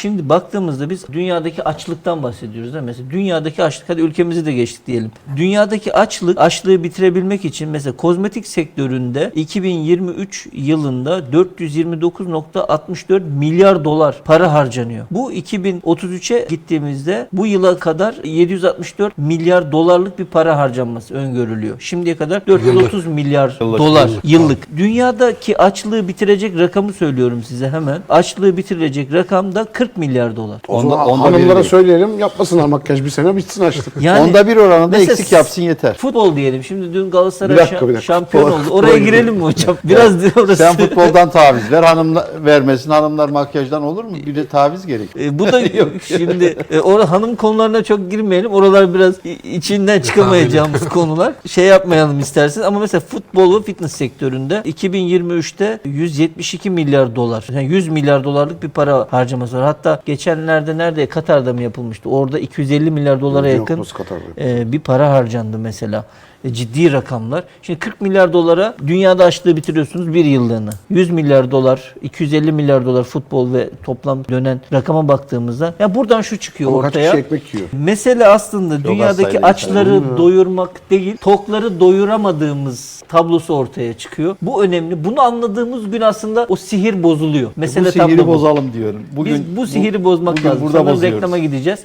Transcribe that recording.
Şimdi baktığımızda biz dünyadaki açlıktan bahsediyoruz. Değil mi? Mesela dünyadaki açlık, hadi ülkemizi de geçtik diyelim. Dünyadaki açlık, açlığı bitirebilmek için mesela kozmetik sektöründe 2023 yılında 429.64 milyar dolar para harcanıyor. Bu 2033'e gittiğimizde bu yıla kadar 764 milyar dolarlık bir para harcanması öngörülüyor. Şimdiye kadar 430 milyar Yıllık. dolar Yıllık. yıllık. Dünyadaki açlığı bitirecek rakamı söylüyorum size hemen. Açlığı bitirecek rakam da 40 milyar dolar. O Onda- zaman onda hanımlara biri değil. söyleyelim yapmasınlar makyaj bir sene bitsin açlık. Yani Onda bir oranında mesela eksik yapsın yeter. Futbol diyelim. Şimdi dün Galatasaray Bir dakika, bir dakika. şampiyon oldu. Oraya girelim mi hocam? Biraz orası. Sen futboldan taviz ver, hanımlar vermesin. Hanımlar makyajdan olur mu? Bir de taviz gerek. E, bu da şimdi e, orada hanım konularına çok girmeyelim. Oralar biraz içinden çıkamayacağımız konular. Şey yapmayalım isterseniz ama mesela futbol ve fitness sektöründe 2023'te 172 milyar dolar. Yani 100 milyar dolarlık bir para harcaması var. Hatta geçenlerde nerede Katar'da mı yapılmıştı? Orada 250 milyar dolara Yok, yakın Katar'da. e, bir para harcandı mesela. E, ciddi rakamlar. Şimdi 40 milyar dolara dünyada açlığı bitiriyorsunuz bir yıllığına. 100 milyar dolar, 250 milyar dolar futbol ve toplam dönen rakama baktığımızda ya buradan şu çıkıyor Ama kaç ortaya. kişi ekmek yiyor? Mesele aslında az dünyadaki açları insan. doyurmak değil, tokları doyuramadığımız tablosu ortaya çıkıyor. Bu önemli. Bunu anladığımız gün aslında o sihir bozuluyor. Mesele bu sihiri tablo bu. bozalım diyorum. Bugün Biz bu sihiri bozmak bugün lazım. burada bozuyoruz. reklama gideceğiz.